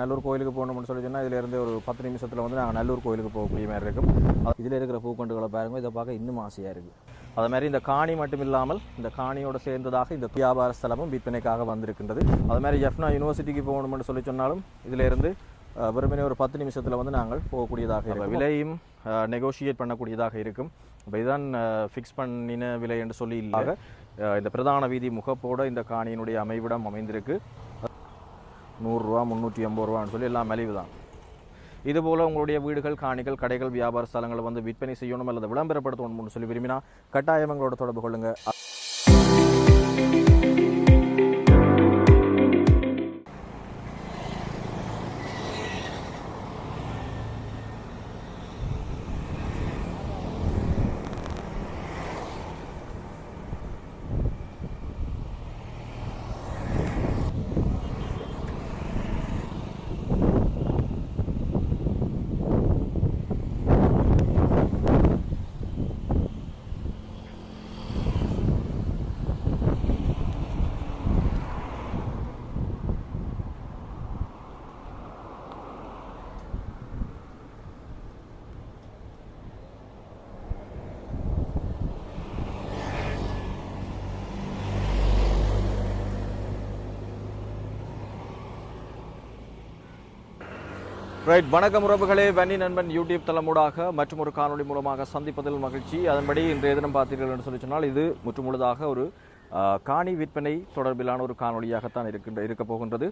நல்லூர் கோயிலுக்கு போகணும்னு சொல்லி சொன்னால் இதிலேருந்து ஒரு பத்து நிமிஷத்தில் வந்து நாங்கள் நல்லூர் கோயிலுக்கு போகக்கூடிய மாதிரி இருக்கும். இதில் இருக்கிற பூக்கண்டுகளை பாருங்க இதை பார்க்க இன்னும் ஆசையாக இருக்குது அது மாதிரி இந்த காணி மட்டும் இல்லாமல் இந்த காணியோடு சேர்ந்ததாக இந்த வியாபார ஸ்தலமும் விற்பனைக்காக வந்திருக்கின்றது. அது மாதிரி எஃப்னா யூனிவர்சிட்டிக்கு போகணும்னு சொல்லி சொன்னாலும் இதிலேருந்து வெறுமனே ஒரு பத்து நிமிஷத்தில் வந்து நாங்கள் போகக்கூடியதாக இருக்கும். விலையும் நெகோஷியேட் பண்ணக்கூடியதாக இருக்கும். இப்போ இதுதான் ஃபிக்ஸ் பண்ணின விலை என்று சொல்லி இல்லாத இந்த பிரதான வீதி முகப்போட இந்த காணியினுடைய அமைவிடம் அமைந்திருக்கு. நூறுரூவா முந்நூற்றி எண்பது ரூபான்னு சொல்லி எல்லாம் மலிவு தான் இதுபோல் உங்களுடைய வீடுகள் காணிகள் கடைகள் வியாபார ஸ்தலங்களை வந்து விற்பனை செய்யணும் அல்லது விளம்பரப்படுத்தணும்னு சொல்லி விரும்பினா கட்டாயம் எங்களோட தொடர்பு கொள்ளுங்கள் ரைட் வணக்கம் உறவுகளே. வன்னி நண்பன் யூடியூப் தளமூடாக மற்றும் ஒரு காணொலி மூலமாக சந்திப்பதில் மகிழ்ச்சி. அதன்படி இன்றைய தினம் பார்த்தீர்கள் என்று சொல்லி சொன்னால் இது முற்றுமுழுதாக ஒரு காணி விற்பனை தொடர்பிலான ஒரு காணொளியாகத்தான் இருக்கின்ற இருக்க போகின்றது.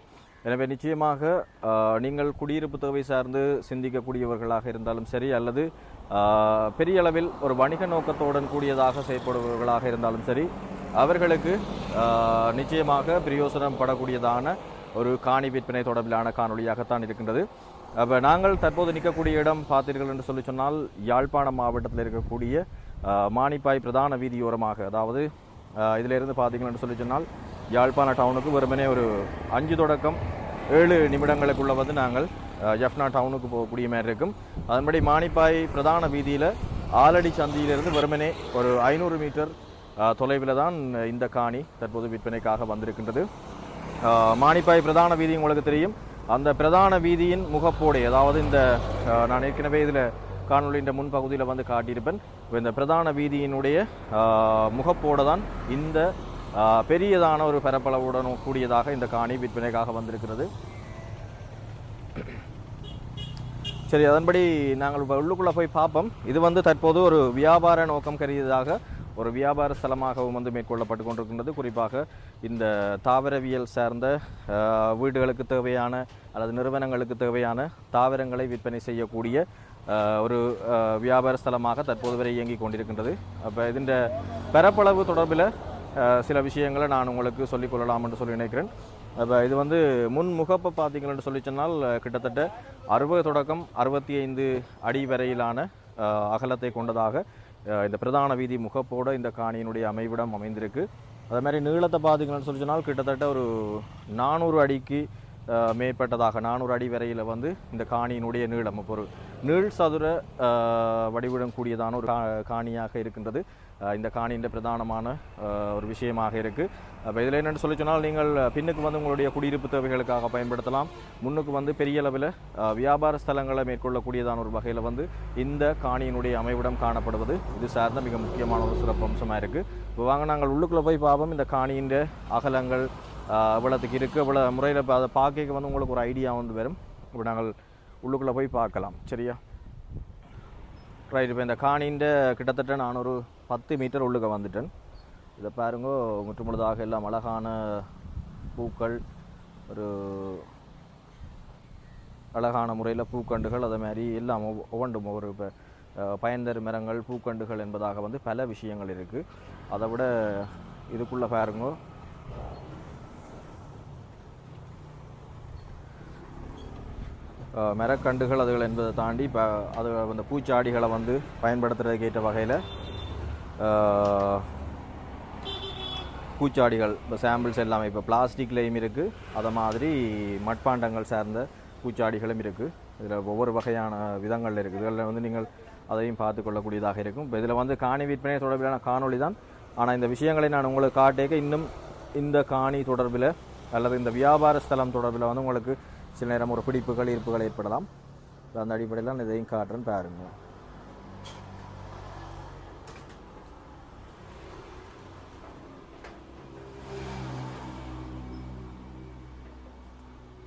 எனவே நிச்சயமாக நீங்கள் குடியிருப்பு தேவை சார்ந்து சிந்திக்கக்கூடியவர்களாக இருந்தாலும் சரி அல்லது பெரிய அளவில் ஒரு வணிக நோக்கத்துடன் கூடியதாக செயற்படுபவர்களாக இருந்தாலும் சரி அவர்களுக்கு நிச்சயமாக பிரயோசனம் படக்கூடியதான ஒரு காணி விற்பனை தொடர்பிலான காணொலியாகத்தான் இருக்கின்றது. அப்போ நாங்கள் தற்போது நிற்கக்கூடிய இடம் பார்த்தீர்கள் என்று சொல்லி சொன்னால் யாழ்ப்பாணம் மாவட்டத்தில் இருக்கக்கூடிய மானிப்பாய் பிரதான வீதியோரமாக அதாவது இதிலிருந்து பார்த்தீர்கள் என்று சொல்லி சொன்னால் யாழ்ப்பாண டவுனுக்கு வெறுமனே ஒரு அஞ்சு தொடக்கம் ஏழு நிமிடங்களுக்குள்ள வந்து நாங்கள் ஜஃப்னா டவுனுக்கு போகக்கூடிய மாதிரி இருக்கும். அதன்படி மானிப்பாய் பிரதான வீதியில் ஆலடி சந்தியிலிருந்து வெறுமனே ஒரு ஐநூறு மீட்டர் தொலைவில் தான் இந்த காணி தற்போது விற்பனைக்காக வந்திருக்கின்றது. மானிப்பாய் பிரதான வீதி உங்களுக்கு தெரியும். அந்த பிரதான வீதியின் முகப்போடை அதாவது இந்த நான் ஏற்கனவே இதில் காணொலியின் முன்பகுதியில் வந்து காட்டியிருப்பேன். இந்த பிரதான வீதியினுடைய முகப்போடு தான் இந்த பெரியதான ஒரு பரப்பளவுடன் கூடியதாக இந்த காணி விற்பனைக்காக வந்திருக்கிறது. சரி அதன்படி நாங்கள் உள்ளுக்குள்ளே போய் பார்ப்போம். இது வந்து தற்போது ஒரு வியாபார நோக்கம் கருதியதாக ஒரு வியாபார ஸ்தலமாகவும் வந்து மேற்கொள்ளப்பட்டு கொண்டிருக்கின்றது. குறிப்பாக இந்த தாவரவியல் சார்ந்த வீடுகளுக்கு தேவையான அல்லது நிறுவனங்களுக்கு தேவையான தாவரங்களை விற்பனை செய்யக்கூடிய ஒரு வியாபார ஸ்தலமாக தற்போது வரை இயங்கிக் கொண்டிருக்கின்றது. அப்போ இதன் பரப்பளவு தொடர்பில் சில விஷயங்களை நான் உங்களுக்கு சொல்லிக் கொள்ளலாம் என்று சொல்லி நினைக்கிறேன். அப்போ இது வந்து முன் முகப்பை பார்த்தீங்கன்னு சொல்லி சொன்னால் கிட்டத்தட்ட அறுபது தொடக்கம் அறுபத்தி ஐந்து அடி வரையிலான அகலத்தை கொண்டதாக இந்த பிரதான வீதி முகப்போட இந்த காணியினுடைய அமைவிடம் அமைந்திருக்கு. அதே மாதிரி நீளத்தை பார்த்தீங்கன்னு சொல்லி சொன்னால் கிட்டத்தட்ட ஒரு நானூறு அடிக்கு மேற்பட்டதாக நானூறு அடி வரையில் வந்து இந்த காணியினுடைய நீளம். இப்போ ஒரு நீள் சதுர வடிவிடம் கூடியதான ஒரு காணியாக இருக்கின்றது. இந்த காணியின் பிரதானமான ஒரு விஷயமாக இருக்குது அப்போ இதில் என்னென்னு சொல்லி சொன்னால் நீங்கள் பின்னுக்கு வந்து உங்களுடைய குடியிருப்பு தேவைகளுக்காக பயன்படுத்தலாம். முன்னுக்கு வந்து பெரிய அளவில் வியாபார ஸ்தலங்களை மேற்கொள்ளக்கூடியதான ஒரு வகையில் வந்து இந்த காணியினுடைய அமைவிடம் காணப்படுவது இது சார்ந்த மிக முக்கியமான ஒரு சிறப்பு அம்சமாக இருக்குது இப்போ வாங்க நாங்கள் உள்ளுக்குள்ளே போய் பார்ப்போம் இந்த காணியின் அகலங்கள் இவ்வளோத்துக்கு இருக்குது இவ்வளோ முறையில் இப்போ அதை பார்க்க வந்து உங்களுக்கு ஒரு ஐடியா வந்து வரும். இப்போ நாங்கள் உள்ளுக்குள்ளே போய் பார்க்கலாம். சரியா? ரைட் இப்போ இந்த காணின்ற கிட்டத்தட்ட நான் ஒரு பத்து மீட்டர் உள்ளுக்க வந்துட்டேன். இதை பாருங்க முற்றுமுழுதாக எல்லாம் அழகான பூக்கள் ஒரு அழகான முறையில் பூக்கண்டுகள் அதே மாதிரி எல்லாம் ஒவ்வொன்றும் ஒரு இப்போ பயன்தரு மரங்கள் பூக்கண்டுகள் என்பதாக வந்து பல விஷயங்கள் இருக்குது அதை விட இதுக்குள்ளே பாருங்க மரக்கண்டுகள் அதுகள் என்பதை தாண்டி இப்போ அது அந்த பூச்சாடிகளை வந்து பயன்படுத்துறதுக்கு ஏற்ற வகையில் பூச்சாடிகள் இப்போ சாம்பிள்ஸ் எல்லாமே இப்போ பிளாஸ்டிக்லேயும் இருக்குது அதை மாதிரி மட்பாண்டங்கள் சார்ந்த பூச்சாடிகளும் இருக்குது இதில் ஒவ்வொரு வகையான விதங்கள் இருக்குது இதில் வந்து நீங்கள் அதையும் பார்த்து கொள்ளக்கூடியதாக இருக்கும். இப்போ இதில் வந்து காணி விற்பனை தொடர்பிலான காணொளி தான். ஆனால் இந்த விஷயங்களை நான் உங்களுக்கு காட்டேக்க இன்னும் இந்த காணி தொடர்பில் அல்லது இந்த வியாபார ஸ்தலம் தொடர்பில் வந்து உங்களுக்கு சில நேரம் ஒரு பிடிப்புகள் ஈர்ப்புகள் ஏற்படலாம். அந்த அடிப்படையில் நான் இதையும் காட்டுறேன்னு பாருங்கள்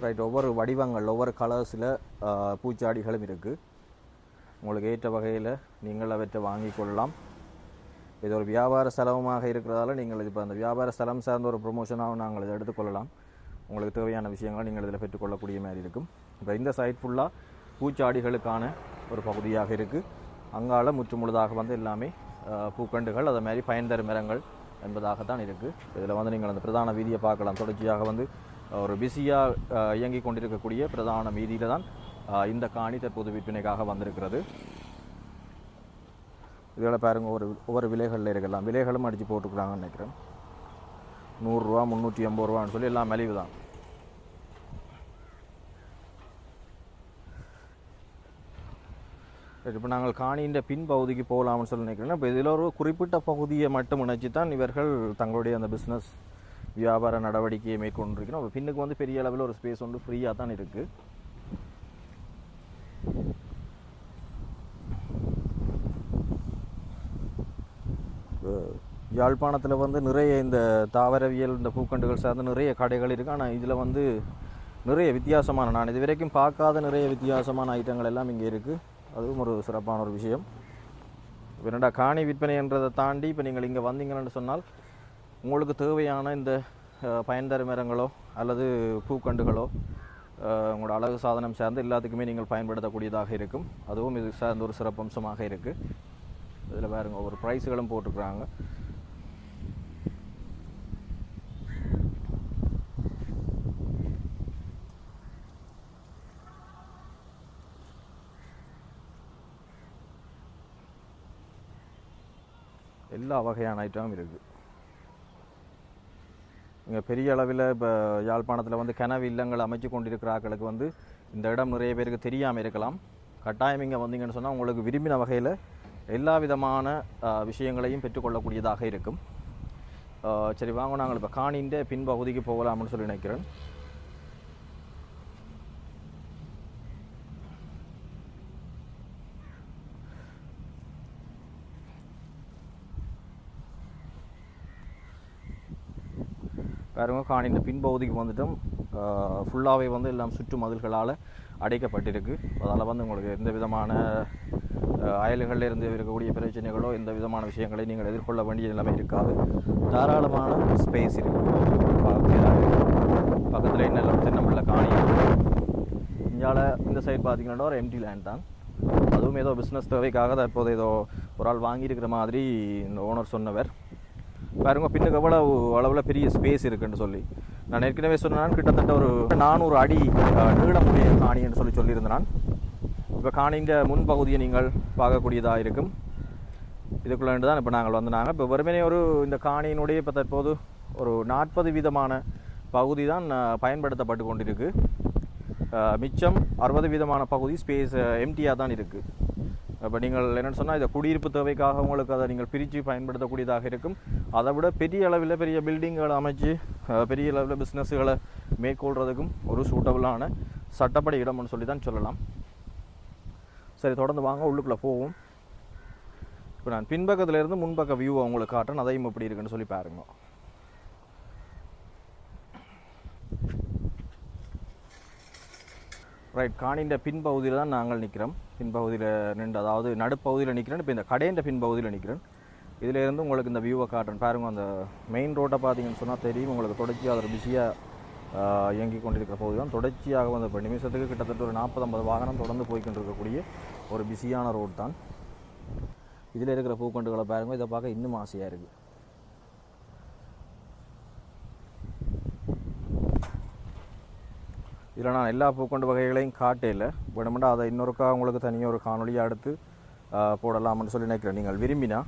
ரைட் ஒவ்வொரு வடிவங்கள் ஒவ்வொரு கலர்ஸில் பூச்சாடிகளும் இருக்குது உங்களுக்கு ஏற்ற வகையில் நீங்கள் அவற்றை வாங்கி கொள்ளலாம். இது ஒரு வியாபார ஸ்தலமாக இருக்கிறதால நீங்கள் இப்போ அந்த வியாபார ஸ்தலம் சார்ந்த ஒரு ப்ரொமோஷனாகவும் நாங்கள் இதை எடுத்துக்கொள்ளலாம் உங்களுக்கு தேவையான விஷயங்கள் நீங்கள் இதில் பெற்றுக்கொள்ளக்கூடிய மாதிரி இருக்கும். இப்போ இந்த சைட் ஃபுல்லாக பூச்சாடிகளுக்கான ஒரு பகுதியாக இருக்குது அங்கால முற்றுமுழுதாக வந்து எல்லாமே பூக்கண்டுகள் அதை மாதிரி பயன்தரும் மரங்கள் என்பதாகத்தான் இருக்குது இதில் வந்து நீங்கள் அந்த பிரதான வீதியை பார்க்கலாம். தொடர்ச்சியாக வந்து ஒரு பிஸியாக இயங்கி கொண்டிருக்கக்கூடிய பிரதான வீதியில் தான் இந்த காணி தற்போது விற்பனைக்காக வந்திருக்கிறது. இதில் பாருங்க ஒரு ஒவ்வொரு விலைகளில் இருக்கலாம். விலைகளும் அடித்து போட்டுக்கிறாங்கன்னு நினைக்கிறேன். நூறுரூவா முந்நூற்றி ஐம்பது ரூபான்னு சொல்லி எல்லாம் மலிவு தான் இப்போ நாங்கள் காணின்ற பின்பகுதிக்கு போகலாம்னு சொல்லி நினைக்கிறேன் இப்போ இதில் ஒரு குறிப்பிட்ட பகுதியை மட்டும் இணைச்சி தான் இவர்கள் தங்களுடைய அந்த பிஸ்னஸ் வியாபார நடவடிக்கையை மேற்கொண்டிருக்கணும் இப்போ பின்னுக்கு வந்து பெரிய அளவில் ஒரு ஸ்பேஸ் வந்து ஃப்ரீயாக தான் இருக்குது யாழ்ப்பாணத்தில் வந்து நிறைய இந்த தாவரவியல் இந்த பூக்கண்டுகள் சார்ந்த நிறைய கடைகள் இருக்குது ஆனால் இதில் வந்து நிறைய வித்தியாசமான நான் இது வரைக்கும் பார்க்காத நிறைய வித்தியாசமான ஐட்டங்கள் எல்லாம் இங்கே இருக்குது அதுவும் ஒரு சிறப்பான ஒரு விஷயம். இப்போ என்னடா காணி விற்பனைன்றதை தாண்டி இப்போ நீங்கள் இங்கே வந்தீங்கன்னு சொன்னால் உங்களுக்கு தேவையான இந்த பயன்தர மரங்களோ அல்லது பூக்கண்டுகளோ உங்களோட அழகு சாதனம் சார்ந்து எல்லாத்துக்குமே நீங்கள் பயன்படுத்தக்கூடியதாக இருக்கும். அதுவும் இது சார்ந்த ஒரு சிறப்பம்சமாக இருக்குது இதில் பாருங்கள் ஒவ்வொரு ப்ரைஸுகளும் போட்டுக்கிறாங்க எல்லா வகையான ஐட்டமும் இருக்குது இங்கே பெரிய அளவில் இப்போ யாழ்ப்பாணத்தில் வந்து கனவு இல்லங்கள் அமைச்சு கொண்டிருக்கிற ஆட்களுக்கு வந்து இந்த இடம் நிறைய பேருக்கு தெரியாமல் இருக்கலாம். கட்டாயம் இங்கே வந்தீங்கன்னு சொன்னால் உங்களுக்கு விரும்பின வகையில் எல்லா விதமான விஷயங்களையும் பெற்றுக்கொள்ளக்கூடியதாக இருக்கும். சரி வாங்க நாங்கள் இப்போ காணின்ற பின்பகுதிக்கு போகலாம்னு சொல்லி நினைக்கிறேன். பாருங்கள் காணின்ற பின்பகுதிக்கு வந்துட்டும் ஃபுல்லாகவே வந்து எல்லாம் சுற்று மதில்களால் அடைக்கப்பட்டிருக்கு. அதால் வந்து உங்களுக்கு எந்த விதமான அயல்களில் இருந்து இருக்கக்கூடிய பிரச்சனைகளோ எந்த விதமான விஷயங்களை நீங்கள் எதிர்கொள்ள வேண்டிய நிலைமை இருக்காது. தாராளமான ஸ்பேஸ் இருக்குது பக்கத்தில் என்ன தென்னமில்ல காணி இந்தியாவில் இந்த சைடு பார்த்தீங்கன்னா ஒரு எம்டி லேண்ட் தான். அதுவும் ஏதோ பிஸ்னஸ் தேவைக்காக இப்போது ஏதோ ஒரு ஆள் வாங்கியிருக்கிற மாதிரி இந்த ஓனர் சொன்னவர். பாருங்க பின்னுக்கு எவ்வளவு அளவில் பெரிய ஸ்பேஸ் இருக்குன்னு சொல்லி. நான் ஏற்கனவே சொன்னேன் கிட்டத்தட்ட ஒரு நானூறு அடி அஹ், நீளமுடைய காணின்னு சொல்லி சொல்லியிருந்தான். இப்போ காணின்ற முன்பகுதியை நீங்கள் பார்க்கக்கூடியதாக இருக்கும். இதுக்குள்ளே தான் இப்போ நாங்கள் வந்தாங்க இப்போ வெறுமனே ஒரு இந்த காணியினுடைய இப்போ தற்போது ஒரு நாற்பது வீதமான பகுதி தான் பயன்படுத்தப்பட்டு கொண்டிருக்கு. மிச்சம் அறுபது வீதமான பகுதி ஸ்பேஸ் எம்டியாக தான் இருக்குது இப்போ நீங்கள் என்னென்னு சொன்னால் இதை குடியிருப்பு தேவைக்காக உங்களுக்கு அதை நீங்கள் பிரித்து பயன்படுத்தக்கூடியதாக இருக்கும். அதை விட பெரிய அளவில் பெரிய பில்டிங்களை அமைச்சு பெரிய அளவில் பிஸ்னஸ்களை மேற்கொள்கிறதுக்கும் ஒரு சூட்டபுளான சட்டப்படி இடம்னு சொல்லி தான் சொல்லலாம். சரி தொடர்ந்து வாங்க உள்ளுக்குள்ளே போவோம். இப்போ நான் பின்பக்கத்துலேருந்து முன்பக்க வியூவை உங்களுக்கு காட்டுறேன். அதையும் எப்படி இருக்குன்னு சொல்லி பாருங்க. ரைட் காணின்ற பின்பகுதியில் தான் நாங்கள் நிற்கிறோம் பின்பகுதியில் நின்று அதாவது நடுப்பகுதியில் நிற்கிறேன் இப்போ இந்த கடையின் பின்பகுதியில் நிற்கிறேன் இதிலேருந்து உங்களுக்கு இந்த வியூவை காட்டுறேன். பாருங்க அந்த மெயின் ரோட்டை பார்த்தீங்கன்னு சொன்னால் தெரியும் உங்களுக்கு தொடர்ச்சியாக அதில் பிஸியாக இயங்கி கொண்டிருக்கிற பகுதி தான். தொடர்ச்சியாக வந்து இப்போ நிமிஷத்துக்கு கிட்டத்தட்ட ஒரு நாற்பது ஐம்பது வாகனம் தொடர்ந்து போய்கிட்டு இருக்கக்கூடிய ஒரு பிஸியான ரோடு தான். இதில் இருக்கிற பூக்கண்டுகளை பாருங்க இதை பார்க்க இன்னும் ஆசையாக இருக்குது இதில் நான் எல்லா பூக்கொண்டு வகைகளையும் காட்டையில் வேணுமெண்டா அதை இன்னொருக்கா உங்களுக்கு தனியாக ஒரு காணொலியாக எடுத்து போடலாம்னு சொல்லி நினைக்கிறேன். நீங்கள் விரும்பினா.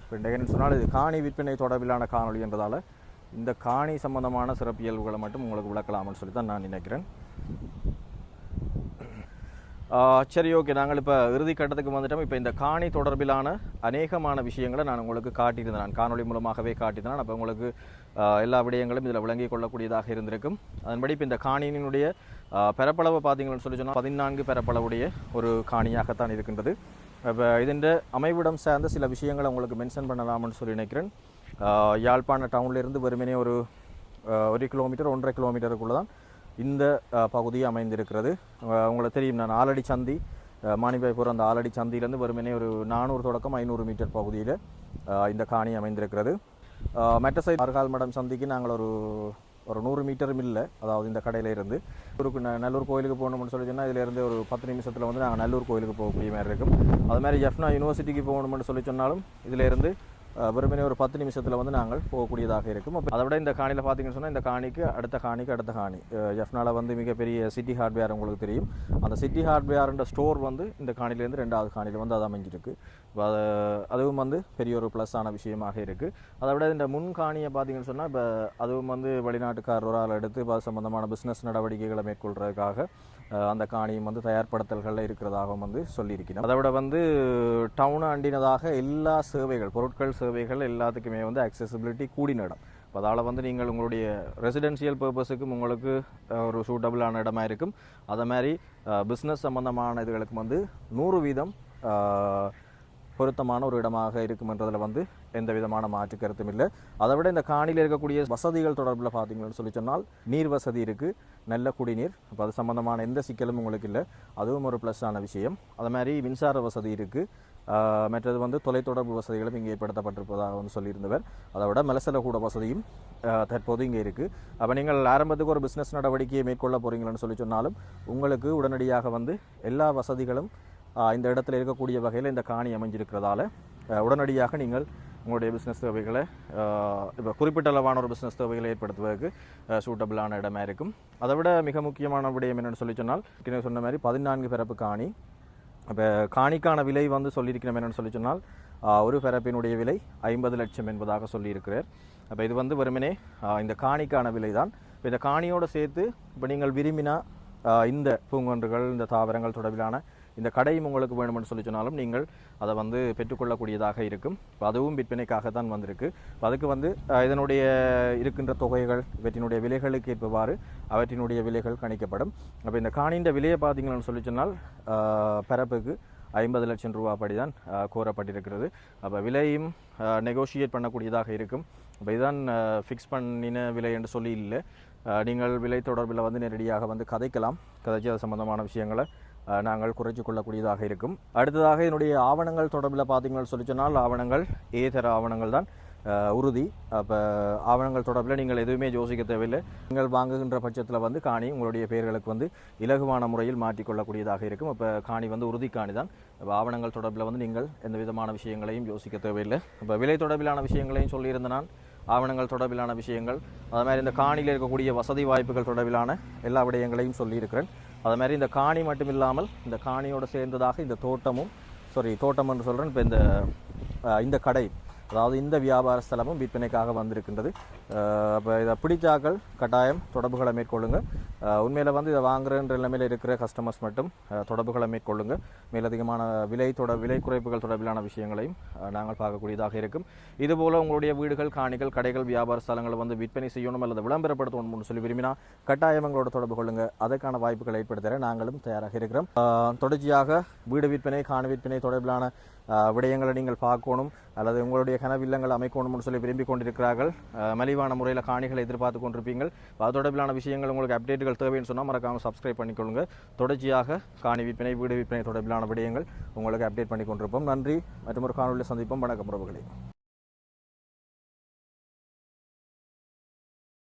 இப்போ சொன்னால் இது காணி விற்பனை தொடர்பிலான காணொலி என்றதால் இந்த காணி சம்பந்தமான சிறப்பியல்புகளை மட்டும் உங்களுக்கு விளக்கலாம்னு சொல்லி தான் நான் நினைக்கிறேன். சரி ஓகே. நாங்கள் இப்போ இறுதி கட்டத்துக்கு வந்துட்டோம். இப்போ இந்த காணி தொடர்பிலான அநேகமான விஷயங்களை நான் உங்களுக்கு காட்டியிருந்தேன். நான் காணொளி மூலமாகவே காட்டியிருந்தேன். அப்போ உங்களுக்கு எல்லா விடயங்களும் இதில் விளங்கிக் கொள்ளக்கூடியதாக இருந்திருக்கும். அதன்படி இப்போ இந்த காணியினுடைய பரப்பளவு பார்த்தீங்கன்னு சொல்லி சொன்னால் பதினான்கு பரப்பளவுடைய ஒரு காணியாகத்தான் இருக்கின்றது. இப்போ இதன் அமைவிடம் சார்ந்த சில விஷயங்களை உங்களுக்கு மென்ஷன் பண்ணலாம்னு சொல்லி நினைக்கிறேன். யாழ்ப்பாண டவுன்லேருந்து வெறுமனே ஒரு ஒரு கிலோமீட்டர் ஒன்றரை கிலோமீட்டருக்குள்ள தான் இந்த பகுதி அமைந்திருக்கிறது. உங்களுக்கு தெரியும் நான் ஆலடி சந்தி மாணிபாய்பூர் அந்த ஆலடி சந்தியிலேருந்து வெறுமனே ஒரு நானூறு தொடக்கம் ஐநூறு மீட்டர் பகுதியில் இந்த காணி அமைந்திருக்கிறது. ஆஹ், மற்ற சைடு மடம் சந்திக்கு நாங்கள் ஒரு ஒரு நூறு மீட்டரும் இல்லை அதாவது இந்த கடையில் இருந்து. ஒரு நல்லூர் கோயிலுக்கு போகணும்னு சொல்லி சொன்னால் இதிலேருந்து ஒரு பத்து நிமிஷத்தில் வந்து நாங்கள் நல்லூர் கோயிலுக்கு போகக்கூடிய மாதிரி இருக்கும். அது மாதிரி ஜெஃப்னா யூனிவர்சிட்டிக்கு போகணும்னு சொல்லி சொன்னாலும் இதிலேருந்து வெறுமனே ஒரு பத்து நிமிஷத்தில் வந்து நாங்கள் போகக்கூடியதாக இருக்கும். அப்போ அதை விட இந்த காணியில் பார்த்தீங்கன்னு சொன்னால் இந்த காணிக்கு அடுத்த காணிக்கு அடுத்த காணி. ஜெஃப்னால வந்து மிகப்பெரிய சிட்டி ஹார்ட்வேர் உங்களுக்கு தெரியும். அந்த சிட்டி ஹார்ட்வேர்ன்ற ஸ்டோர் வந்து இந்த காணிலேருந்து ரெண்டாவது காணியில் வந்து அது அமைஞ்சிருக்கு. இப்போ அது அதுவும் வந்து பெரிய ஒரு ப்ளஸ்ஸான விஷயமாக இருக்குது அதை விட இந்த முன் காணியை பார்த்தீங்கன்னு சொன்னால் இப்போ அதுவும் வந்து வெளிநாட்டுக்காரர் ஒரு ஆள் எடுத்து இப்போ சம்மந்தமான பிஸ்னஸ் நடவடிக்கைகளை மேற்கொள்கிறதுக்காக அந்த காணியும் வந்து தயார்படுத்தல்களில் இருக்கிறதாகவும் வந்து சொல்லியிருக்கிறோம் அதை விட வந்து டவுன் அண்டினதாக எல்லா சேவைகள் பொருட்கள் சேவைகள் எல்லாத்துக்குமே வந்து அக்சசிபிலிட்டி கூடின இடம் இப்போ அதால் வந்து நீங்கள் உங்களுடைய ரெசிடென்ஷியல் பர்பஸுக்கும் உங்களுக்கு ஒரு சூட்டபிளான இடமா இருக்கும். அதை மாதிரி பிஸ்னஸ் சம்மந்தமான இதுகளுக்கும் வந்து நூறு வீதம் பொருத்தமான ஒரு இடமாக இருக்குமென்றதில் வந்து எந்த விதமான மாற்று கருத்தும் இல்லை. அதை விட இந்த காணியில் இருக்கக்கூடிய வசதிகள் தொடர்பில் பார்த்தீங்கன்னு சொல்லி சொன்னால் நீர் வசதி இருக்குது நல்ல குடிநீர். அப்போ அது சம்மந்தமான எந்த சிக்கலும் உங்களுக்கு இல்லை. அதுவும் ஒரு ப்ளஸ்ஸான விஷயம். அது மாதிரி மின்சார வசதி இருக்குது மற்றது வந்து தொலைத்தொடர்பு வசதிகளும் இங்கே ஏற்படுத்தப்பட்டிருப்பதாக வந்து சொல்லியிருந்தவர். அதை விட மலசல கூட வசதியும் தற்போது இங்கே இருக்குது அப்போ நீங்கள் ஆரம்பத்துக்கு ஒரு பிஸ்னஸ் நடவடிக்கையை மேற்கொள்ள போகிறீங்கன்னு சொல்லி சொன்னாலும் உங்களுக்கு உடனடியாக வந்து எல்லா வசதிகளும் இந்த இடத்துல இருக்கக்கூடிய வகையில் இந்த காணி அமைஞ்சிருக்கிறதால உடனடியாக நீங்கள் உங்களுடைய பிஸ்னஸ் தேவைகளை இப்போ குறிப்பிட்ட அளவான ஒரு பிஸ்னஸ் தேவைகளை ஏற்படுத்துவதற்கு சூட்டபிளான இடமா இருக்கும். அதை விட மிக முக்கியமான விடயம் என்னென்னு சொல்லி சொன்னால் சொன்ன மாதிரி பதினான்கு பிறப்பு காணி. இப்போ காணிக்கான விலை வந்து சொல்லியிருக்கிறோம் என்னென்னு சொல்லி சொன்னால் ஒரு பிறப்பினுடைய விலை ஐம்பது லட்சம் என்பதாக சொல்லியிருக்கிறார். அப்போ இது வந்து வெறுமனே இந்த காணிக்கான விலை தான் இப்போ இந்த காணியோடு சேர்த்து இப்போ நீங்கள் விரும்பினா இந்த பூங்கொன்றுகள் இந்த தாவரங்கள் தொடர்பிலான இந்த கடையும் உங்களுக்கு வேணும்னு சொல்லி சொன்னாலும் நீங்கள் அதை வந்து பெற்றுக்கொள்ளக்கூடியதாக இருக்கும். அதுவும் விற்பனைக்காக தான் வந்திருக்கு அதுக்கு வந்து இதனுடைய இருக்கின்ற தொகைகள் இவற்றினுடைய விலைகளுக்கு ஏற்பவாறு அவற்றினுடைய விலைகள் கணிக்கப்படும். அப்போ இந்த காணின்ற விலையை பார்த்தீங்கன்னு சொல்லி சொன்னால் பரப்புக்கு ஐம்பது லட்சம் ரூபா படி தான் கோரப்பட்டிருக்கிறது. அப்போ விலையும் நெகோஷியேட் பண்ணக்கூடியதாக இருக்கும். அப்போ இதுதான் ஃபிக்ஸ் பண்ணின விலை என்று சொல்லி இல்லை. நீங்கள் விலை தொடர்பில் வந்து நேரடியாக வந்து கதைக்கலாம். கதைச்சு அது சம்மந்தமான விஷயங்களை நாங்கள் குறைச்சி கொள்ளக்கூடியதாக இருக்கும். அடுத்ததாக என்னுடைய ஆவணங்கள் தொடர்பில் பார்த்தீங்கன்னு சொல்லி சொன்னால் ஆவணங்கள் ஏ தர ஆவணங்கள் தான் உறுதி. அப்போ ஆவணங்கள் தொடர்பில் நீங்கள் எதுவுமே யோசிக்க தேவையில்லை. நீங்கள் வாங்குகின்ற பட்சத்தில் வந்து காணி உங்களுடைய பெயர்களுக்கு வந்து இலகுவான முறையில் மாற்றிக்கொள்ளக்கூடியதாக இருக்கும். அப்போ காணி வந்து உறுதி காணி தான். அப்போ ஆவணங்கள் தொடர்பில் வந்து நீங்கள் எந்த விதமான விஷயங்களையும் யோசிக்க தேவையில்லை. இப்போ விலை தொடர்பிலான விஷயங்களையும் சொல்லியிருந்த நான். ஆவணங்கள் தொடர்பிலான விஷயங்கள். அது மாதிரி இந்த காணியில் இருக்கக்கூடிய வசதி வாய்ப்புகள் தொடர்பிலான எல்லா விடயங்களையும் சொல்லியிருக்கிறேன். அது மாதிரி இந்த காணி மட்டும் இல்லாமல் இந்த காணியோடு சேர்ந்ததாக இந்த தோட்டமும் சாரி தோட்டம் என்று சொல்கிறேன் இப்போ இந்த இந்த கடை அதாவது இந்த வியாபார ஸ்தலமும் விற்பனைக்காக வந்திருக்கின்றது. அப்போ இதை பிடிச்சாக்கள் கட்டாயம் தொடர்புகளை மேற்கொள்ளுங்கள் உண்மையில் வந்து இதை வாங்குறன்ற நிலைமையில் இருக்கிற கஸ்டமர்ஸ் மட்டும் தொடர்புகளை மேற்கொள்ளுங்க. மேலதிகமான விலை தொட விலை குறைப்புகள் தொடர்பிலான விஷயங்களையும் நாங்கள் பார்க்கக்கூடியதாக இருக்கும். இதுபோல் உங்களுடைய வீடுகள் காணிகள் கடைகள் வியாபார ஸ்தலங்களை வந்து விற்பனை செய்யணும் அல்லது விளம்பரப்படுத்தணும்னு சொல்லி விரும்பினா கட்டாயம் எங்களோட தொடர்பு கொள்ளுங்க. அதற்கான வாய்ப்புகளை ஏற்படுத்த நாங்களும் தயாராக இருக்கிறோம். தொடர்ச்சியாக வீடு விற்பனை காணி விற்பனை தொடர்பிலான விடயங்களை நீங்கள் பார்க்கணும் அல்லது உங்களுடைய கனவில்லங்கள் அமைக்கணும்னு சொல்லி விரும்பி கொண்டிருக்கிறார்கள். மலிவான முறையில் காணிகளை எதிர்பார்த்து கொண்டிருப்பீங்கள். அது தொடர்பிலான விஷயங்கள் உங்களுக்கு அப்டேட்டுகள் தேவைன்னு சொன்னால் மறக்காமல் சப்ஸ்கிரைப் பண்ணிக்கொள்ளுங்க. தொடர்ச்சியாக காணி விற்பனை வீடு விற்பனை தொடர்பிலான விடயங்கள் உங்களுக்கு அப்டேட் பண்ணி கொண்டிருப்போம் நன்றி. மற்றும் ஒரு காணொலியில் சந்திப்போம். வணக்கம் உறவுகளே.